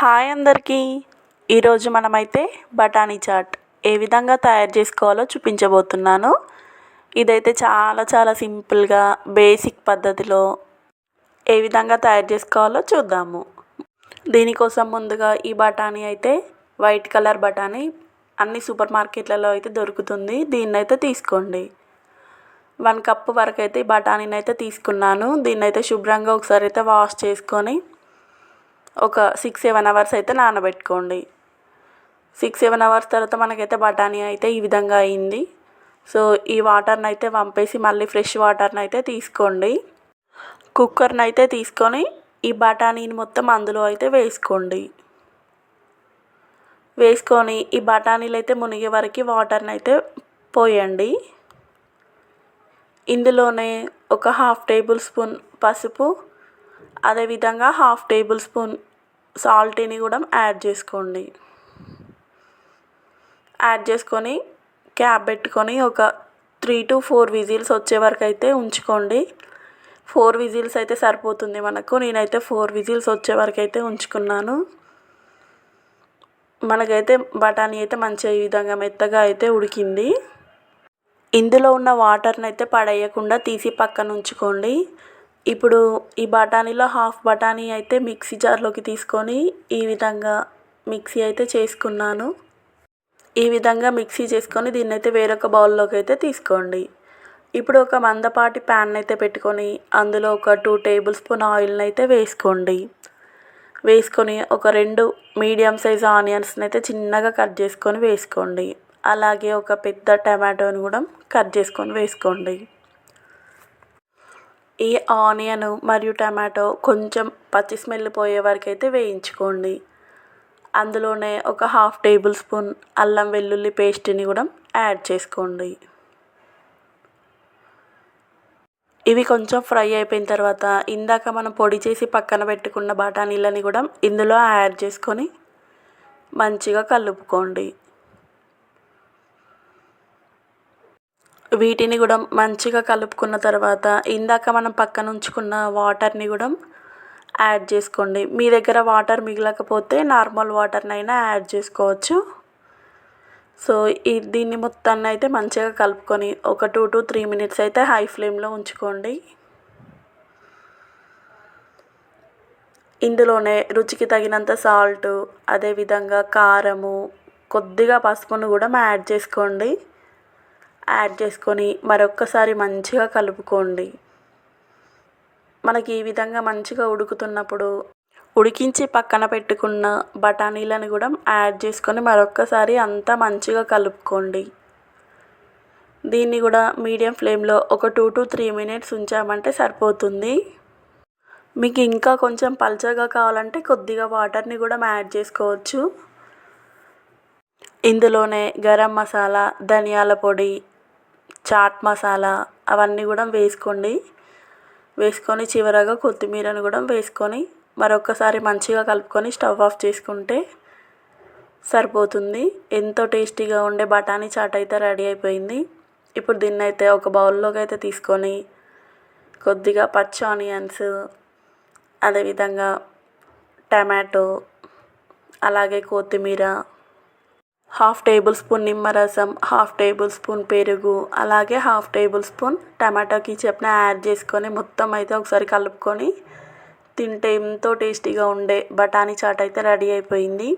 Hi అందరికీ. ఈరోజు మనమైతే బఠానీ చాట్ ఏ విధంగా తయారు చేసుకోవాలో చూపించబోతున్నాను. ఇదైతే చాలా చాలా సింపుల్గా బేసిక్ పద్ధతిలో ఏ విధంగా తయారు చేసుకోవాలో చూద్దాము. దీనికోసం ముందుగా ఈ బఠానీ అయితే వైట్ కలర్ బఠానీ అన్ని సూపర్ మార్కెట్లలో అయితే దొరుకుతుంది. దీన్ని అయితే తీసుకోండి. వన్ కప్ వరకు అయితే ఈ బఠానీని అయితే తీసుకున్నాను. దీన్నైతే శుభ్రంగా ఒకసారి అయితే వాష్ చేసుకొని ఒక సిక్స్ సెవెన్ అవర్స్ అయితే నానబెట్టుకోండి. సిక్స్ సెవెన్ అవర్స్ తర్వాత మనకైతే బఠానీ అయితే ఈ విధంగా అయింది. సో ఈ వాటర్ని అయితే పంపేసి మళ్ళీ ఫ్రెష్ వాటర్ని అయితే తీసుకోండి. కుక్కర్ని అయితే తీసుకొని ఈ బఠానీని మొత్తం అందులో అయితే వేసుకోండి. వేసుకొని ఈ బఠానీలు అయితే మునిగే వరకు వాటర్ని అయితే పోయండి. ఇందులోనే ఒక హాఫ్ టేబుల్ స్పూన్ పసుపు అదేవిధంగా హాఫ్ టేబుల్ స్పూన్ సాల్ట్ని కూడా యాడ్ చేసుకోండి. యాడ్ చేసుకొని క్యాప్ పెట్టుకొని ఒక త్రీ టు ఫోర్ విజిల్స్ వచ్చే వరకు అయితే ఉంచుకోండి. ఫోర్ విజిల్స్ అయితే సరిపోతుంది మనకు. నేనైతే ఫోర్ విజిల్స్ వచ్చే వరకు అయితే ఉంచుకున్నాను. మనకైతే బఠానీ అయితే మంచిగా ఈ విధంగా మెత్తగా అయితే ఉడికింది. ఇందులో ఉన్న వాటర్ని అయితే పడేయకుండా తీసి పక్కన ఉంచుకోండి. ఇప్పుడు ఈ బఠానీలో హాఫ్ బఠానీ అయితే మిక్సీ జార్లోకి తీసుకొని ఈ విధంగా మిక్సీ అయితే చేసుకున్నాను. ఈ విధంగా మిక్సీ చేసుకొని దీన్ని అయితే వేరొక బౌల్లోకి అయితే తీసుకోండి. ఇప్పుడు ఒక మందపాటి ప్యాన్ అయితే పెట్టుకొని అందులో ఒక టూ టేబుల్ స్పూన్ ఆయిల్ని అయితే వేసుకోండి. వేసుకొని ఒక రెండు మీడియం సైజ్ ఆనియన్స్ని అయితే చిన్నగా కట్ చేసుకొని వేసుకోండి. అలాగే ఒక పెద్ద టమాటోని కూడా కట్ చేసుకొని వేసుకోండి. ఈ ఆనియన్ మరియు టమాటో కొంచెం పచ్చి స్మెల్ పోయే వరకు అయితే వేయించుకోండి. అందులోనే ఒక హాఫ్ టేబుల్ స్పూన్ అల్లం వెల్లుల్లి పేస్ట్ని కూడా యాడ్ చేసుకోండి. ఇవి కొంచెం ఫ్రై అయిపోయిన తర్వాత ఇందాక మనం పొడి చేసి పక్కన పెట్టుకున్న బఠానీలని కూడా ఇందులో యాడ్ చేసుకొని మంచిగా కలుపుకోండి. వీటిని కూడా మంచిగా కలుపుకున్న తర్వాత ఇందాక మనం పక్కన ఉంచుకున్న వాటర్ని కూడా యాడ్ చేసుకోండి. మీ దగ్గర వాటర్ మిగలకపోతే నార్మల్ వాటర్నైనా యాడ్ చేసుకోవచ్చు. సో ఈ దీన్ని మొత్తాన్ని అయితే మంచిగా కలుపుకొని ఒక టూ టు త్రీ మినిట్స్ అయితే హై ఫ్లేమ్లో ఉంచుకోండి. ఇందులోనే రుచికి తగినంత సాల్ట్ అదేవిధంగా కారము కొద్దిగా పసుపును కూడా యాడ్ చేసుకోండి. యాడ్ చేసుకొని మరొక్కసారి మంచిగా కలుపుకోండి. మనకి ఈ విధంగా మంచిగా ఉడుకుతున్నప్పుడు ఉడికించి పక్కన పెట్టుకున్న బఠానీలను కూడా యాడ్ చేసుకొని మరొక్కసారి అంతా మంచిగా కలుపుకోండి. దీన్ని కూడా మీడియం ఫ్లేమ్లో ఒక టూ టు త్రీ మినిట్స్ ఉంచామంటే సరిపోతుంది. మీకు ఇంకా కొంచెం పల్చగా కావాలంటే కొద్దిగా వాటర్ని కూడా యాడ్ చేసుకోవచ్చు. ఇందులోనే గరం మసాలా ధనియాల పొడి చాట్ మసాలా అవన్నీ కూడా వేసుకోండి. వేసుకొని చివరగా కొత్తిమీరను కూడా వేసుకొని మరొకసారి మంచిగా కలుపుకొని స్టవ్ ఆఫ్ చేసుకుంటే సరిపోతుంది. ఎంతో టేస్టీగా ఉండే బఠానీ చాట్ అయితే రెడీ అయిపోయింది. ఇప్పుడు దీన్ని అయితే ఒక బౌల్లోకి అయితే తీసుకొని కొద్దిగా పచ్చి ఆనియన్స్ అదేవిధంగా టమాటో అలాగే కొత్తిమీర హాఫ్ టేబుల్ స్పూన్ నిమ్మరసం హాఫ్ టేబుల్ స్పూన్ పెరుగు అలాగే హాఫ్ టేబుల్ స్పూన్ టమాటోకి చెప్పిన యాడ్ చేసుకొని మొత్తం అయితే ఒకసారి కలుపుకొని తింటే ఎంతో టేస్టీగా ఉండే బఠానీ చాట్ అయితే రెడీ అయిపోయింది.